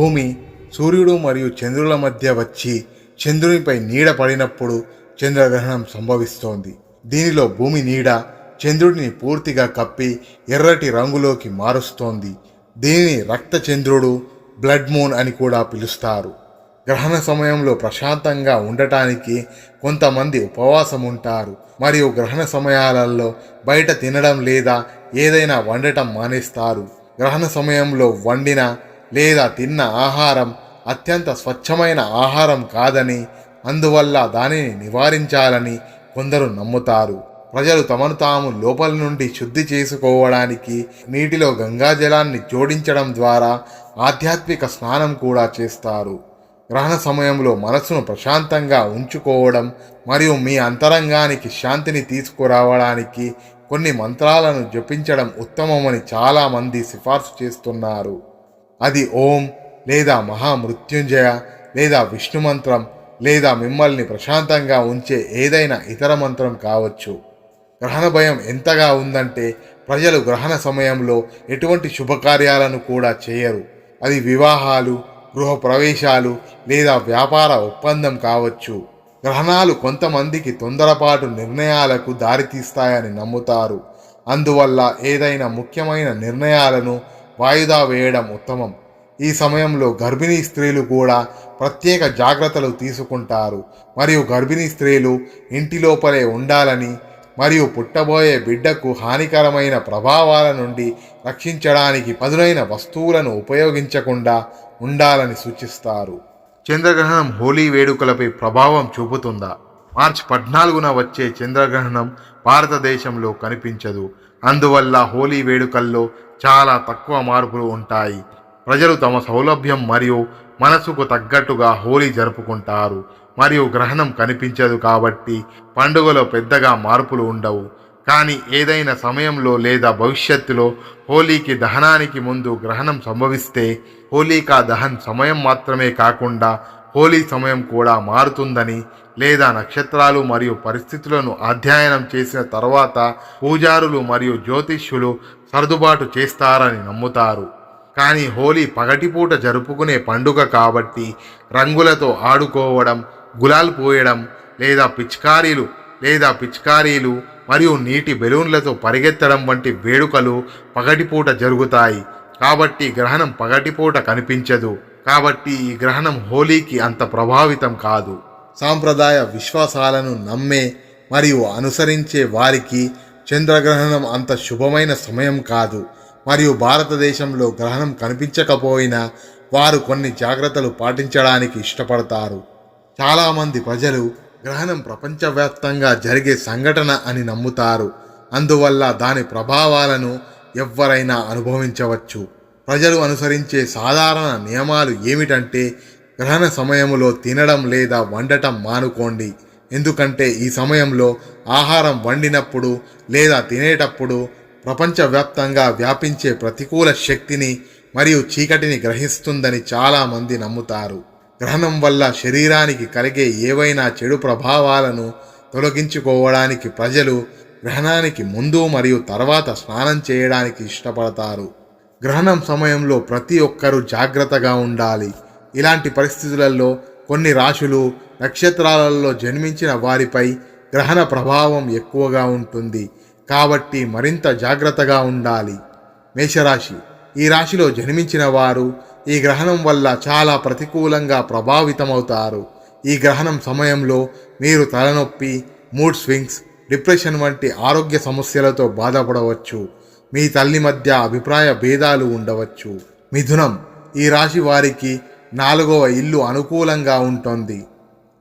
భూమి సూర్యుడు మరియు చంద్రుల మధ్య వచ్చి చంద్రునిపై నీడ పడినప్పుడు చంద్రగ్రహణం సంభవిస్తోంది. దీనిలో భూమి నీడ చంద్రుడిని పూర్తిగా కప్పి ఎర్రటి రంగులోకి మారుస్తోంది. దీనిని రక్త చంద్రుడు బ్లడ్ మూన్ అని కూడా పిలుస్తారు. గ్రహణ సమయంలో ప్రశాంతంగా ఉండటానికి కొంతమంది ఉపవాసం ఉంటారు మరియు గ్రహణ సమయాలలో బయట తినడం లేదా ఏదైనా వండటం మానేస్తారు. గ్రహణ సమయంలో వండిన లేదా తిన్న ఆహారం అత్యంత స్వచ్ఛమైన ఆహారం కాదని అందువల్ల దానిని నివారించాలని కొందరు నమ్ముతారు. ప్రజలు తమను తాము లోపల నుండి శుద్ధి చేసుకోవడానికి నీటిలో గంగాజలాన్ని జోడించడం ద్వారా ఆధ్యాత్మిక స్నానం కూడా చేస్తారు. గ్రహణ సమయంలో మనసును ప్రశాంతంగా ఉంచుకోవడం మరియు మీ అంతరంగానికి శాంతిని తీసుకురావడానికి కొన్ని మంత్రాలను జపించడం ఉత్తమమని చాలామంది సిఫార్సు చేస్తున్నారు. అది ఓం లేదా మహామృత్యుంజయ లేదా విష్ణు మంత్రం లేదా మిమ్మల్ని ప్రశాంతంగా ఉంచే ఏదైనా ఇతర మంత్రం కావచ్చు. గ్రహణ భయం ఎంతగా ఉందంటే ప్రజలు గ్రహణ సమయంలో ఎటువంటి శుభకార్యాలను కూడా చేయరు. అది వివాహాలు గృహ ప్రవేశాలు లేదా వ్యాపార ఒప్పందం కావచ్చు. గ్రహణాలు కొంతమందికి తొందరపాటు నిర్ణయాలకు దారితీస్తాయని నమ్ముతారు. అందువల్ల ఏదైనా ముఖ్యమైన నిర్ణయాలను వాయిదా వేయడం ఉత్తమం. ఈ సమయంలో గర్భిణీ స్త్రీలు కూడా ప్రత్యేక జాగ్రత్తలు తీసుకుంటారు. మరియు గర్భిణీ స్త్రీలు ఇంటి లోపలే ఉండాలని మరియు పుట్టబోయే బిడ్డకు హానికరమైన ప్రభావాల నుండి రక్షించడానికి పదునైన వస్తువులను ఉపయోగించకుండా ఉండాలని సూచిస్తారు. చంద్రగ్రహణం హోలీ వేడుకలపై ప్రభావం చూపుతుందా? మార్చి పద్నాలుగున వచ్చే చంద్రగ్రహణం భారతదేశంలో కనిపించదు. అందువల్ల హోలీ వేడుకల్లో చాలా తక్కువ మార్పులు ఉంటాయి. ప్రజలు తమ సౌలభ్యం మరియు మనసుకు తగ్గట్టుగా హోలీ జరుపుకుంటారు. మరియు గ్రహణం కనిపించదు కాబట్టి పండుగలో పెద్దగా మార్పులు ఉండవు. కానీ ఏదైనా సమయంలో లేదా భవిష్యత్తులో హోలీకి దహనానికి ముందు గ్రహణం సంభవిస్తే హోలీకా దహన్ సమయం మాత్రమే కాకుండా హోలీ సమయం కూడా మారుతుందని లేదా నక్షత్రాలు మరియు పరిస్థితులను అధ్యయనం చేసిన తర్వాత పూజారులు మరియు జ్యోతిష్యులు సర్దుబాటు చేస్తారని నమ్ముతారు. కానీ హోలీ పగటిపూట జరుపుకునే పండుగ కాబట్టి రంగులతో ఆడుకోవడం గులాల్ పోయడం లేదా పిచికారీలు లేదా పిచికారీలు మరియు నీటి బెలూన్లతో పరిగెత్తడం వంటి వేడుకలు పగటిపూట జరుగుతాయి. కాబట్టి గ్రహణం పగటిపూట కనిపించదు. కాబట్టి ఈ గ్రహణం హోలీకి అంత ప్రభావితం కాదు. సాంప్రదాయ విశ్వాసాలను నమ్మే మరియు అనుసరించే వారికి చంద్రగ్రహణం అంత శుభమైన సమయం కాదు. మరియు భారతదేశంలో గ్రహణం కనిపించకపోయినా వారు కొన్ని జాగ్రత్తలు పాటించడానికి ఇష్టపడతారు. చాలామంది ప్రజలు గ్రహణం ప్రపంచవ్యాప్తంగా జరిగే సంఘటన అని నమ్ముతారు. అందువల్ల దాని ప్రభావాలను ఎవ్వరైనా అనుభవించవచ్చు. ప్రజలు అనుసరించే సాధారణ నియమాలు ఏమిటంటే గ్రహణ సమయంలో తినడం లేదా వండటం మానుకోండి. ఎందుకంటే ఈ సమయంలో ఆహారం వండినప్పుడు లేదా తినేటప్పుడు ప్రపంచవ్యాప్తంగా వ్యాపించే ప్రతికూల శక్తిని మరియు చీకటిని గ్రహిస్తుందని చాలామంది నమ్ముతారు. గ్రహణం వల్ల శరీరానికి కలిగే ఏవైనా చెడు ప్రభావాలను తొలగించుకోవడానికి ప్రజలు గ్రహణానికి ముందు మరియు తర్వాత స్నానం చేయడానికి ఇష్టపడతారు. గ్రహణం సమయంలో ప్రతి ఒక్కరూ జాగ్రత్తగా ఉండాలి. ఇలాంటి పరిస్థితులలో కొన్ని రాశులు నక్షత్రాలలో జన్మించిన వారిపై గ్రహణ ప్రభావం ఎక్కువగా ఉంటుంది. కాబట్టి మరింత జాగ్రత్తగా ఉండాలి. మేషరాశి. ఈ రాశిలో జన్మించిన వారు ఈ గ్రహణం వల్ల చాలా ప్రతికూలంగా ప్రభావితమవుతారు. ఈ గ్రహణం సమయంలో మీరు తలనొప్పి మూడ్ స్వింగ్స్ డిప్రెషన్ వంటి ఆరోగ్య సమస్యలతో బాధపడవచ్చు. మీ తల్లి మధ్య అభిప్రాయ భేదాలు ఉండవచ్చు. మిథునం ఈ రాశి వారికి నాలుగవ ఇల్లు అనుకూలంగా ఉంటుంది.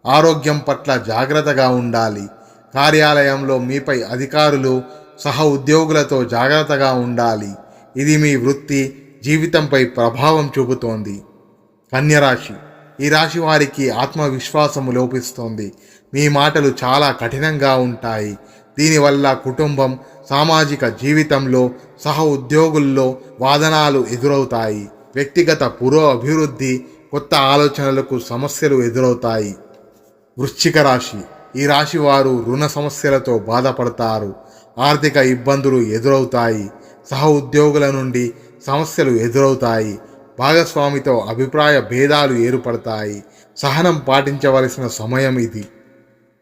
ఆరోగ్యం పట్ల జాగ్రత్తగా ఉండాలి. కార్యాలయంలో మీపై అధికారులు సహ ఉద్యోగులతో జాగ్రత్తగా ఉండాలి. ఇది మీ వృత్తి జీవితంపై ప్రభావం చూపుతోంది. కన్యరాశి ఈ రాశి వారికి ఆత్మవిశ్వాసము లోపిస్తోంది. మీ మాటలు చాలా కఠినంగా ఉంటాయి. దీనివల్ల కుటుంబం సామాజిక జీవితంలో సహ ఉద్యోగుల్లో వాదనాలు ఎదురవుతాయి. వ్యక్తిగత పురో అభివృద్ధి కొత్త ఆలోచనలకు సమస్యలు ఎదురవుతాయి. వృశ్చిక రాశి. ఈ రాశి వారు రుణ సమస్యలతో బాధపడతారు. ఆర్థిక ఇబ్బందులు ఎదురవుతాయి. సహ ఉద్యోగుల నుండి సమస్యలు ఎదురవుతాయి. భాగస్వామితో అభిప్రాయ భేదాలు ఏర్పడతాయి. సహనం పాటించవలసిన సమయం ఇది.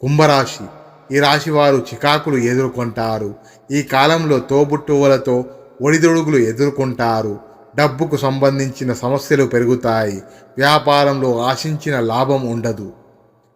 కుంభరాశి. ఈ రాశి వారు చికాకులు ఎదుర్కొంటారు. ఈ కాలంలో తోబుట్టువులతో ఒడిదుడుగులు ఎదుర్కొంటారు. డబ్బుకు సంబంధించిన సమస్యలు పెరుగుతాయి. వ్యాపారంలో ఆశించిన లాభం ఉండదు.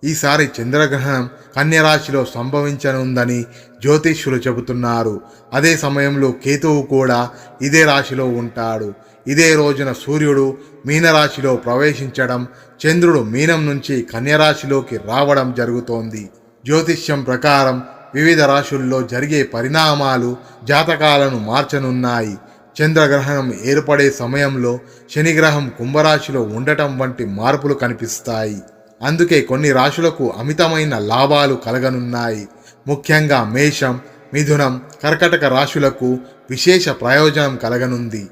ఈసారి చంద్రగ్రహణం కన్యరాశిలో సంభవించనుందని జ్యోతిష్యులు చెబుతున్నారు. అదే సమయంలో కేతువు కూడా ఇదే రాశిలో ఉంటాడు. ఇదే రోజున సూర్యుడు మీనరాశిలో ప్రవేశించడం చంద్రుడు మీనం నుంచి కన్యరాశిలోకి రావడం జరుగుతోంది. జ్యోతిష్యం ప్రకారం వివిధ రాశుల్లో జరిగే పరిణామాలు జాతకాలను మార్చనున్నాయి. చంద్రగ్రహణం ఏర్పడే సమయంలో శనిగ్రహం కుంభరాశిలో ఉండటం వంటి మార్పులు కనిపిస్తాయి. అందుకే కొన్ని రాశులకు అమితమైన లాభాలు కలగనున్నాయి. ముఖ్యంగా మేషం మిథునం కర్కటక రాశులకు విశేష ప్రయోజనం కలగనుంది.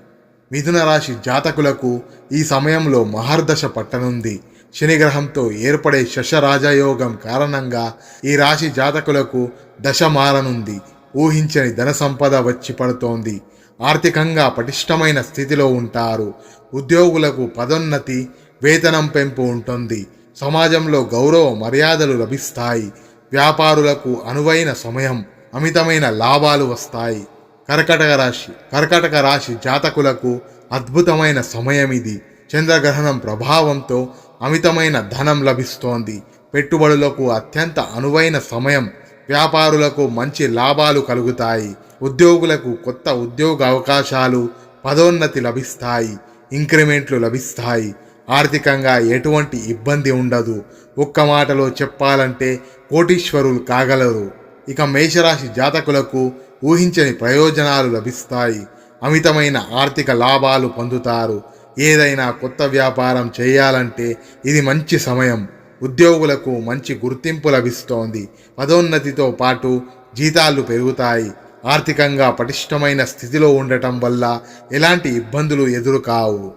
మిథున రాశి జాతకులకు ఈ సమయంలో మహర్దశ పట్టనుంది. శనిగ్రహంతో ఏర్పడే శశరాజయోగం కారణంగా ఈ రాశి జాతకులకు దశ మారనుంది. ఊహించని ధన సంపద వచ్చి పడుతోంది. ఆర్థికంగా పటిష్టమైన స్థితిలో ఉంటారు. ఉద్యోగులకు పదోన్నతి వేతనం పెంపు ఉంటుంది. సమాజంలో గౌరవ మర్యాదలు లభిస్తాయి. వ్యాపారులకు అనువైన సమయం అమితమైన లాభాలు వస్తాయి. కర్కటక రాశి కర్కటక రాశి జాతకులకు అద్భుతమైన సమయం ఇది చంద్రగ్రహణం ప్రభావంతో అమితమైన ధనం లభిస్తోంది. పెట్టుబడులకు అత్యంత అనువైన సమయం వ్యాపారులకు మంచి లాభాలు కలుగుతాయి. ఉద్యోగులకు కొత్త ఉద్యోగ అవకాశాలు పదోన్నతి లభిస్తాయి ఇంక్రిమెంట్లు లభిస్తాయి. ఆర్థికంగా ఎటువంటి ఇబ్బంది ఉండదు. ఒక్క మాటలో చెప్పాలంటే కోటీశ్వరులు కాగలరు. ఇక మేషరాశి జాతకులకు ఊహించని ప్రయోజనాలు లభిస్తాయి. అమితమైన ఆర్థిక లాభాలు పొందుతారు. ఏదైనా కొత్త వ్యాపారం చేయాలంటే ఇది మంచి సమయం. ఉద్యోగులకు మంచి గుర్తింపు లభిస్తోంది. పదోన్నతితో పాటు జీతాలు పెరుగుతాయి. ఆర్థికంగా పటిష్టమైన స్థితిలో ఉండటం వల్ల ఎలాంటి ఇబ్బందులు ఎదురు కావు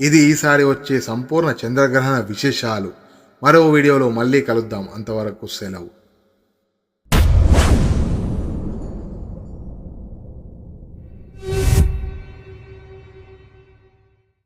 ఇది ఈసారి వచ్చే సంపూర్ణ చంద్రగ్రహణ విశేషాలు. మరో వీడియోలో మళ్ళీ కలుద్దాం. అంతవరకు సెలవు.